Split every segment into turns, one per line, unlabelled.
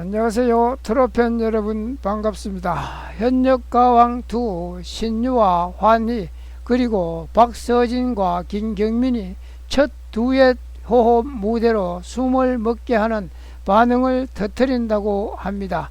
안녕하세요. 트로팬 여러분 반갑습니다. 현역가왕 두 신유와 환희 그리고 박서진과 김경민이 첫 두엣 호흡 무대로 숨을 먹게 하는 반응을 터뜨린다고 합니다.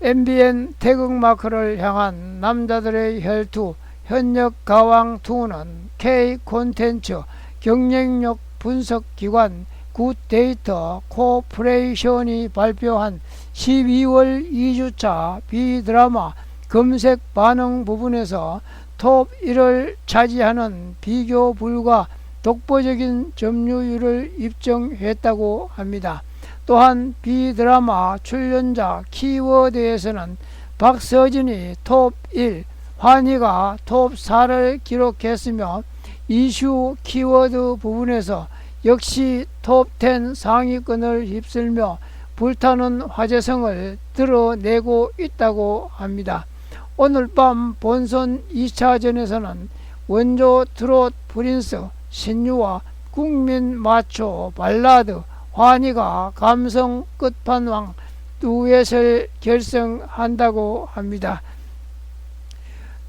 MBN 태극마크를 향한 남자들의 혈투 현역 가왕 2는 K 콘텐츠 경쟁력 분석 기관 굿데이터 코퍼레이션이 발표한 12월 2주차 비드라마 검색 반응 부분에서 톱 1을 차지하는 비교 불가 독보적인 점유율을 입증했다고 합니다. 또한 비드라마 출연자 키워드에서는 박서진이 톱 1, 환희가 톱 4를 기록했으며 이슈 키워드 부분에서 역시 톱10 상위권을 휩쓸며 불타는 화제성을 드러내고 있다고 합니다. 오늘 밤 본선 2차전에서는 원조 트롯 프린스 신유와 국민 마초 발라드 환희가 감성 끝판왕 듀엣을 결성한다고 합니다.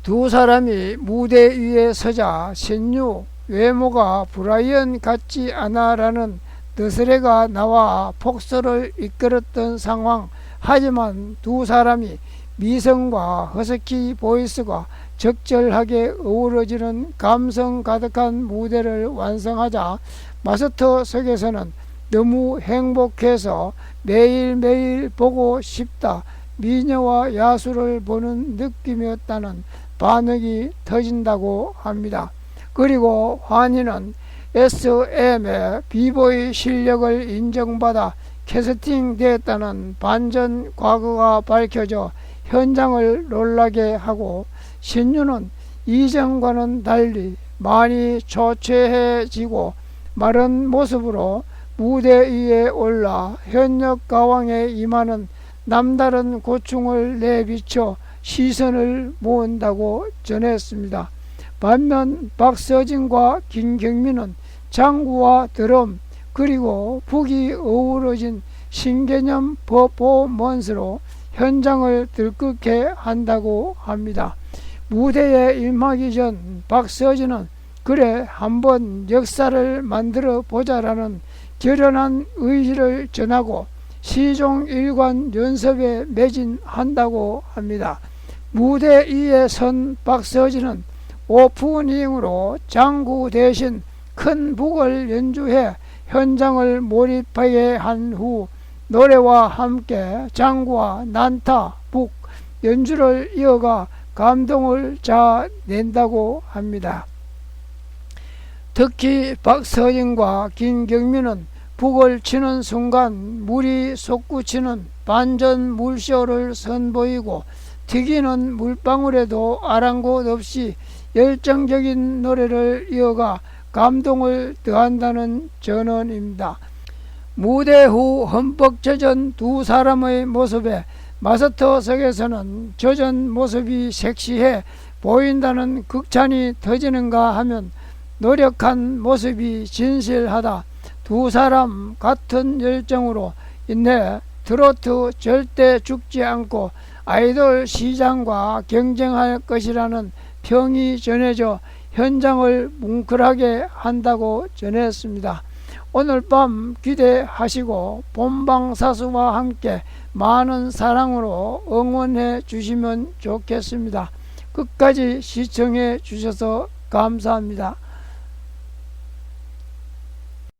두 사람이 무대 위에 서자 신유 외모가 브라이언 같지 않아라는 너스레가 나와 폭소를 이끌었던 상황 하지만 두 사람이 미성과 허스키 보이스가 적절하게 어우러지는 감성 가득한 무대를 완성하자 마스터석에서는 너무 행복해서 매일매일 보고 싶다 미녀와 야수를 보는 느낌이었다는 반응이 터진다고 합니다. 그리고 환희는 SM의 비보이 실력을 인정받아 캐스팅됐다는 반전 과거가 밝혀져 현장을 놀라게 하고 신유는 이전과는 달리 많이 초췌해지고 마른 모습으로 무대 위에 올라 현역 가왕에 임하는 남다른 고충을 내비쳐 시선을 모은다고 전했습니다. 반면 박서진과 김경민은 장구와 드럼 그리고 북이 어우러진 신개념 퍼포먼스로 현장을 들끓게 한다고 합니다. 무대에 임하기 전 박서진은 그래 한번 역사를 만들어 보자라는 결연한 의지를 전하고 시종 일관 연습에 매진한다고 합니다. 무대 위에 선 박서진은 오프닝으로 장구 대신 큰 북을 연주해 현장을 몰입하게 한 후 노래와 함께 장구와 난타, 북 연주를 이어가 감동을 자낸다고 합니다. 특히 박서진과 김경민은 북을 치는 순간 물이 솟구치는 반전 물쇼를 선보이고 튀기는 물방울에도 아랑곳 없이 열정적인 노래를 이어가 감동을 더한다는 전언입니다. 무대 후 흠뻑 젖은 두 사람의 모습에 마스터석에서는 젖은 모습이 섹시해 보인다는 극찬이 터지는가 하면 노력한 모습이 진실하다. 두 사람 같은 열정으로 인해 트로트 절대 죽지 않고 아이돌 시장과 경쟁할 것이라는 평이 전해져 현장을 뭉클하게 한다고 전했습니다. 오늘 밤 기대하시고 본방사수와 함께 많은 사랑으로 응원해 주시면 좋겠습니다. 끝까지 시청해 주셔서 감사합니다.